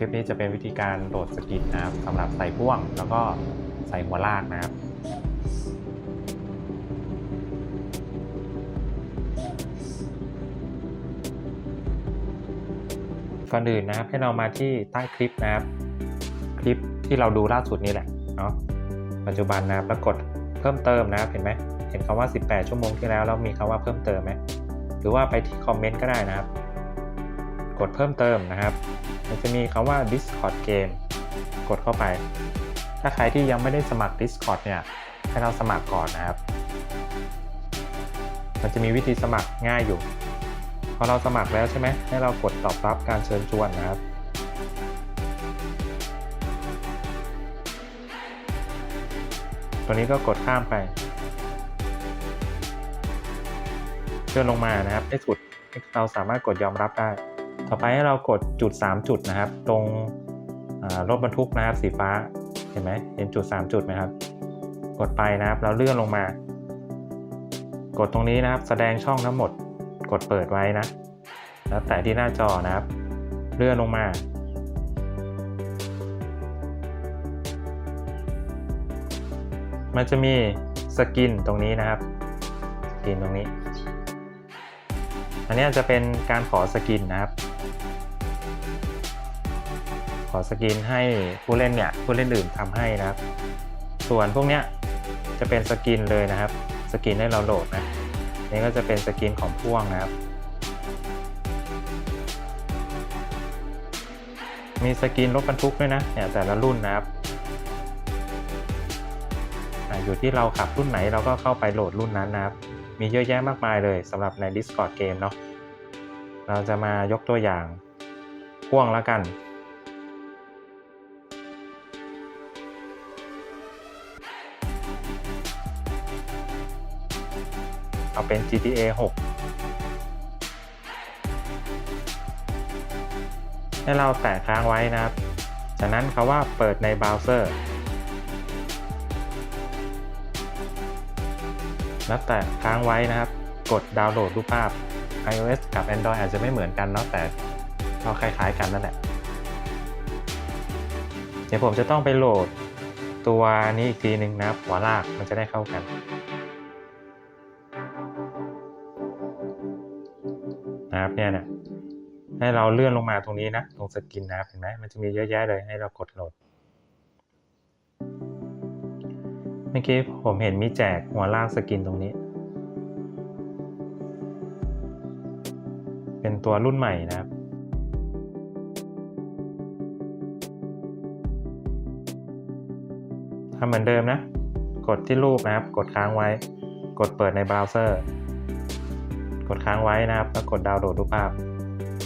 ลิปนี้จะเป็นวิธีการโหลดสกินนะครับสำหรับใส่พ่วงแล้วก็ใส่หัวลากนะครับก่อนอื่นนะครับให้เรามาที่ใต้คลิปนะครับ คลิปที่เราดูล่าสุดนี่แหละเนาะปัจจุบันนะครับแล้วกดเพิ่มเติมนะครับเห็นไหมเห็นคำว่า 18 ชั่วโมงที่แล้วแล้วมีคำว่าเพิ่มเติมไหมหรือว่าไปที่คอมเมนต์ก็ได้นะครับ กดเพิ่มเติมนะครับ มันจะมีคำว่า Discord Game กดเข้าไป ถ้าใครที่ยังไม่ได้สมัคร Discord เนี่ย ให้เราสมัครก่อนนะครับ มันจะมีวิธีสมัครง่ายอยู่ พอเราสมัครแล้วใช่ไหม ให้เรากดตอบรับการเชิญชวนนะครับตัวนี้ก็กดข้ามไปเลื่อนลงมานะครับให้สุดเราสามารถกดยอมรับได้ ต่อไปให้เรากดจุด 3 จุดนะครับ ตรงรถบรรทุกนะครับสีฟ้าเห็นไหมเห็นจุด 3 จุดไหมครับ กดไปนะครับแล้วเลื่อนลงมา กดตรงนี้นะครับ แสดงช่องทั้งหมด กดเปิดไว้นะ แล้วแต่ที่หน้าจอนะครับ เลื่อนลงมา มันจะมีสกินตรงนี้นะครับสกินตรงนี้ อันนี้จะเป็นการขอสกินนะครับ ขอสกินให้ผู้เล่นเนี่ยผู้เล่นอื่นทำให้นะครับ ส่วนพวกเนี้ยจะเป็นสกินเลยนะครับ สกินให้เราโหลดนะนี่ก็จะเป็นสกินของพ่วงนะครับมีสกินรถบรรทุกด้วยนะเนี่ยแต่ละรุ่นนะครับออยู่ที่เราขับรุ่นไหนเราก็เข้าไปโหลดรุ่นนั้นนะครับ มีเยอะแยะมากมายเลยสำหรับใน Discord เกมเนาะเราจะมายกตัวอย่างพ่วงแล้วกัน เอาเป็น GTA 6 ให้เราแตะค้างไว้นะครับ จากนั้นคาว่าเปิดในเบราว์เซอร์ แล้วแตะค้างไว้นะครับ กดดาวน์โหลดรูปภาพ iOS กับ Android อาจจะไม่เหมือนกันเนาะแต่ก็คล้ายๆกันนั่นแหละ เดี๋ยวผมจะต้องไปโหลดตัวนี้อีกทีหนึ่งนะครับหัวลากมันจะได้เข้ากัน นะครับเนี่ยนะให้เราเลื่อนลงมาตรงนี้นะตรงสกินนะครับเห็นไหมมันจะมีเยอะแยะเลยให้เรากดโหลด เมื่อกี้ผมเห็นมีแจกหัวลากสกินตรงนี้ เป็นตัวรุ่นใหม่นะครับ ทำเหมือนเดิมนะ กดที่รูปนะครับ กดค้างไว้ กดเปิดในเบราว์เซอร์ กดค้างไว้นะครับ แล้วกดดาวน์โหลดรูปภาพ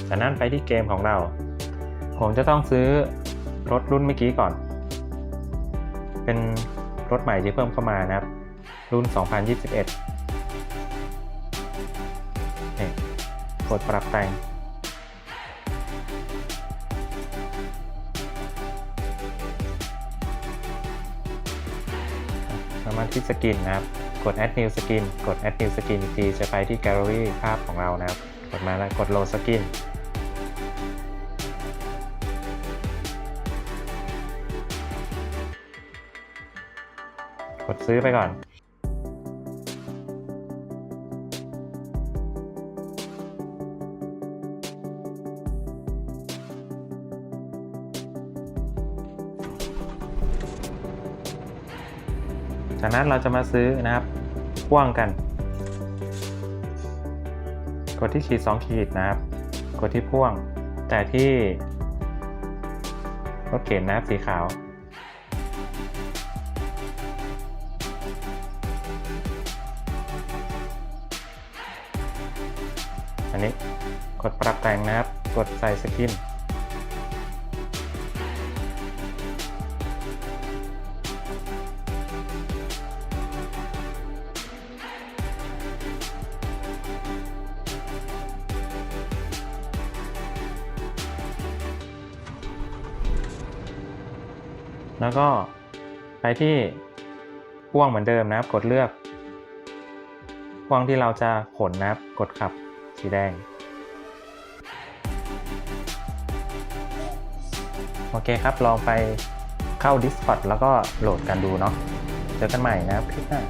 จากนั้นไปที่เกมของเรา ผมจะต้องซื้อรถรุ่นเมื่อกี้ก่อน เป็น รถใหม่ที่เพิ่มเข้ามานะครับ รุ่น 2021นี่กดปรับแต่งสามารถที่สกินนะครับ กด add new skin กด add new skin อีกทีจะไปที่ gallery ภาพของเรานะครับ กดมาแล้วกด load skin กดซื้อไปก่อนจากนั้นเราจะมาซื้อนะครับพ่วงกัน กดที่ขีด 2 ขีดนะครับ กดที่พ่วง แต่ที่รถเข็นนะครับสีขาว อันนี้กดปรับแต่งนะครับ กดใส่สกิน แล้วก็ไปที่พ่วงเหมือนเดิมนะครับ กดเลือกพ่วงที่เราจะขนนะครับ กดขับ สีแดงโอเคครับ ลองไปเข้า Discord แล้วก็โหลดกันดูเนาะ เจอกันใหม่นะครับคลิปหน้า